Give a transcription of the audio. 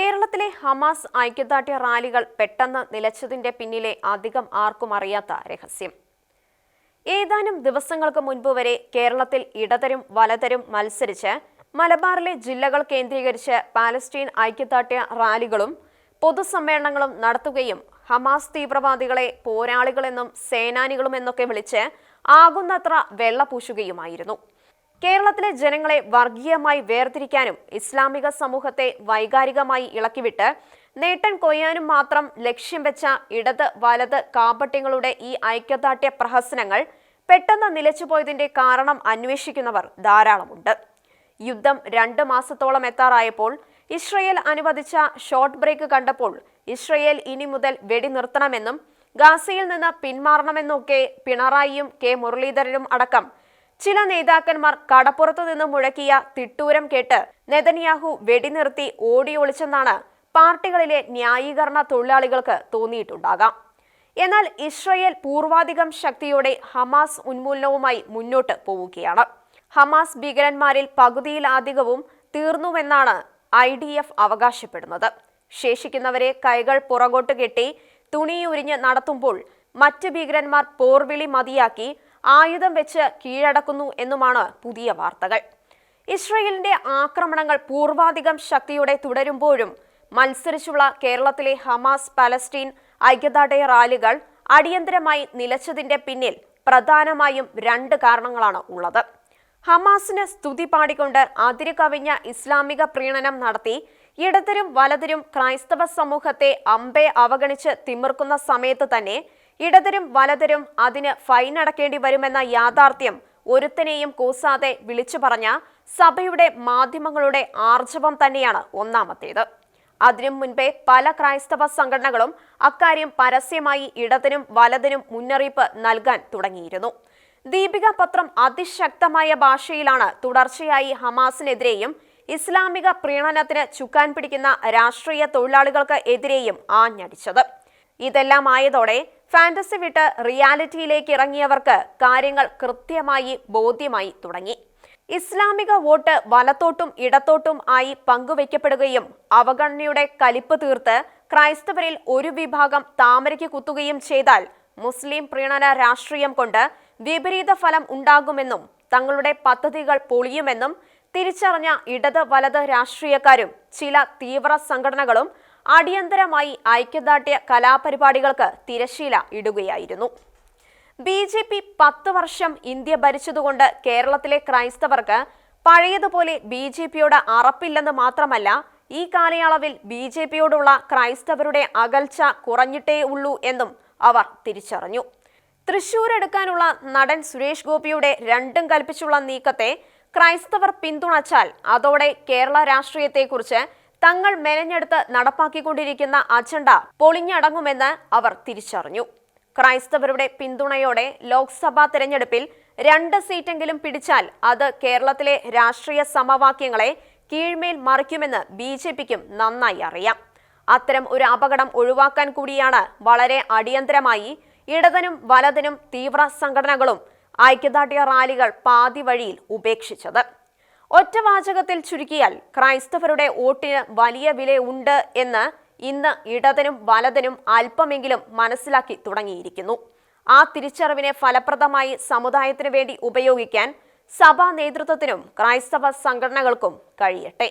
കേരളത്തിലെ ഹമാസ് ഐക്യദാർഢ്യ റാലികൾ പെട്ടെന്ന് നിലച്ചതിന്റെ പിന്നിലെ അധികം ആർക്കും അറിയാത്ത രഹസ്യം. ഏതാനും ദിവസങ്ങൾക്ക് മുൻപ് വരെ കേരളത്തിൽ ഇടതരും വലതരും മത്സരിച്ച് മലബാറിലെ ജില്ലകൾ കേന്ദ്രീകരിച്ച് പാലസ്തീൻ ഐക്യദാർഢ്യ റാലികളും പൊതുസമ്മേളനങ്ങളും നടത്തുകയും ഹമാസ് തീവ്രവാദികളെ പോരാളികളെന്നും സേനാനികളുമെന്നൊക്കെ വിളിച്ച് ആകുന്നത്ര വെള്ളപൂശുകയുമായിരുന്നു കേരളത്തിലെ ജനങ്ങളെ വർഗീയമായി വേർതിരിക്കാനും ഇസ്ലാമിക സമൂഹത്തെ വൈകാരികമായി ഇളക്കിവിട്ട് നേട്ടം കൊയ്യാനും മാത്രം ലക്ഷ്യം വെച്ച ഇടത് വലത് കാപട്യങ്ങളുടെ ഈ ഐക്യദാർഢ്യ പ്രഹസനങ്ങൾ പെട്ടെന്ന് നിലച്ചുപോയതിന്റെ കാരണം അന്വേഷിക്കുന്നവർ ധാരാളമുണ്ട്. യുദ്ധം രണ്ട് മാസത്തോളം എത്താറായപ്പോൾ ഇസ്രയേൽ അനുവദിച്ച ഷോർട്ട് ബ്രേക്ക് കണ്ടപ്പോൾ ഇസ്രയേൽ ഇനി മുതൽ വെടിനിർത്തണമെന്നും ഗാസയിൽ നിന്ന് പിന്മാറണമെന്നൊക്കെ പിണറായിയും കെ മുരളീധരനും അടക്കം ചില നേതാക്കന്മാർ കടപ്പുറത്തു നിന്ന് മുഴക്കിയ തിട്ടൂരം കേട്ട് നെതന്യാഹു വെടിനിർത്തി ഓടിയൊളിച്ചെന്നാണ് പാർട്ടികളിലെ ന്യായീകരണ തൊഴിലാളികൾക്ക് തോന്നിയിട്ടുണ്ടാകാം. എന്നാൽ ഇസ്രയേൽ പൂർവാധികം ശക്തിയോടെ ഹമാസ് ഉന്മൂലനവുമായി മുന്നോട്ട് പോവുകയാണ്. ഹമാസ് ഭീകരന്മാരിൽ പകുതിയിലധികവും തീർന്നുവെന്നാണ് ഐ ഡി എഫ് അവകാശപ്പെടുന്നത്. ശേഷിക്കുന്നവരെ കൈകൾ പുറകോട്ട് കെട്ടി തുണിയുരിഞ്ഞ് നടത്തുമ്പോൾ മറ്റ് ഭീകരന്മാർ പോർവിളി മതിയാക്കി ആയുധം വെച്ച് കീഴടക്കുന്നു എന്നുമാണ് പുതിയ വാർത്തകൾ. ഇസ്രയേലിന്റെ ആക്രമണങ്ങൾ പൂർവാധികം ശക്തിയോടെ തുടരുമ്പോഴും മത്സരിച്ചുള്ള കേരളത്തിലെ ഹമാസ് പലസ്തീൻ ഐക്യദാർഢ്യ റാലികൾ അടിയന്തരമായി നിലച്ചതിന്റെ പിന്നിൽ പ്രധാനമായും രണ്ട് കാരണങ്ങളാണ് ഉള്ളത്. ഹമാസിന് സ്തുതി പാടിക്കൊണ്ട് അതിര് കവിഞ്ഞ ഇസ്ലാമിക പ്രീണനം നടത്തി ഇടതരും വലതരും ക്രൈസ്തവ സമൂഹത്തെ അമ്പെ അവഗണിച്ച് തിമിർക്കുന്ന സമയത്ത് തന്നെ ഇടതരും വലതരും അതിന് ഫൈൻ അടക്കേണ്ടി വരുമെന്ന യാഥാർത്ഥ്യം ഒരുത്തനെയും കൂസാതെ വിളിച്ചു പറഞ്ഞ സഭയുടെ മാധ്യമങ്ങളുടെ ആർജവം തന്നെയാണ് ഒന്നാമത്തേത്. അതിനു മുൻപേ പല ക്രൈസ്തവ സംഘടനകളും അക്കാര്യം പരസ്യമായി ഇടതിനും വലതിനും മുന്നറിയിപ്പ് നൽകാൻ തുടങ്ങിയിരുന്നു. ദീപിക പത്രം അതിശക്തമായ ഭാഷയിലാണ് തുടർച്ചയായി ഹമാസിനെതിരെയും ഇസ്ലാമിക പ്രീണനത്തിന് ചുക്കാൻ പിടിക്കുന്ന രാഷ്ട്രീയ തൊഴിലാളികൾക്ക് എതിരെയും ആഞ്ഞടിച്ചത്. ഇതെല്ലാം ആയതോടെ ഫാന്റസി വിട്ട് റിയാലിറ്റിയിലേക്ക് ഇറങ്ങിയവർക്ക് കാര്യങ്ങൾ കൃത്യമായി ബോധ്യമായി തുടങ്ങി. ഇസ്ലാമിക വോട്ട് വലത്തോട്ടും ഇടത്തോട്ടും ആയി പങ്കുവയ്ക്കപ്പെടുകയും അവഗണനയുടെ കലിപ്പ് തീർത്ത് ക്രൈസ്തവരിൽ ഒരു വിഭാഗം താമരയ്ക്ക് കുത്തുകയും ചെയ്താൽ മുസ്ലിം പ്രീണന രാഷ്ട്രീയം കൊണ്ട് വിപരീത ഫലം ഉണ്ടാകുമെന്നും തങ്ങളുടെ പദ്ധതികൾ പൊളിയുമെന്നും തിരിച്ചറിഞ്ഞ ഇടത് വലത് രാഷ്ട്രീയക്കാരും ചില തീവ്ര സംഘടനകളും അടിയന്തരമായി ഐക്യദാർഢ്യ കലാപരിപാടികൾക്ക് തിരശീല ഇടുകയായിരുന്നു. ബി ജെ പി പത്ത് വർഷം ഇന്ത്യ ഭരിച്ചതുകൊണ്ട് കേരളത്തിലെ ക്രൈസ്തവർക്ക് പഴയതുപോലെ ബി ജെ പിയോട് അറപ്പില്ലെന്ന് മാത്രമല്ല ഈ കാലയളവിൽ ബി ജെ പിയോടുള്ള ക്രൈസ്തവരുടെ അകൽച്ച കുറഞ്ഞിട്ടേ ഉള്ളൂ എന്നും അവർ തിരിച്ചറിഞ്ഞു. തൃശൂർ എടുക്കാനുള്ള നടൻ സുരേഷ് ഗോപിയുടെ രണ്ടും കൽപ്പിച്ചുള്ള നീക്കത്തെ ക്രൈസ്തവർ പിന്തുണച്ചാൽ അതോടെ കേരള രാഷ്ട്രീയത്തെക്കുറിച്ച് തങ്ങൾ മെനഞ്ഞെടുത്ത് നടപ്പാക്കിക്കൊണ്ടിരിക്കുന്ന അജണ്ട പൊളിഞ്ഞടങ്ങുമെന്ന് അവർ തിരിച്ചറിഞ്ഞു. ക്രൈസ്തവരുടെ പിന്തുണയോടെ ലോക്സഭാ തെരഞ്ഞെടുപ്പിൽ രണ്ട് സീറ്റെങ്കിലും പിടിച്ചാൽ അത് കേരളത്തിലെ രാഷ്ട്രീയ സമവാക്യങ്ങളെ കീഴ്മേൽ മറിക്കുമെന്ന് ബി ജെ പിക്കും നന്നായി അറിയാം. അത്തരം ഒരു അപകടം ഒഴിവാക്കാൻ കൂടിയാണ് വളരെ അടിയന്തരമായി ഇടതനും വലതിനും തീവ്ര സംഘടനകളും ഐക്യദാർഢ്യ റാലികൾ പാതി വഴിയിൽ ഉപേക്ഷിച്ചത്. ഒറ്റവാചകത്തിൽ ചുരുക്കിയാൽ ക്രൈസ്തവരുടെ വോട്ടിന് വലിയ വില ഉണ്ട് എന്ന് ഇന്ന് ഇടതനും വലതനും അല്പമെങ്കിലും മനസ്സിലാക്കി തുടങ്ങിയിരിക്കുന്നു. ആ തിരിച്ചറിവിനെ ഫലപ്രദമായി സമുദായത്തിന് വേണ്ടി ഉപയോഗിക്കാൻ സഭാ നേതൃത്വത്തിനും ക്രൈസ്തവ സംഘടനകൾക്കും കഴിയട്ടെ.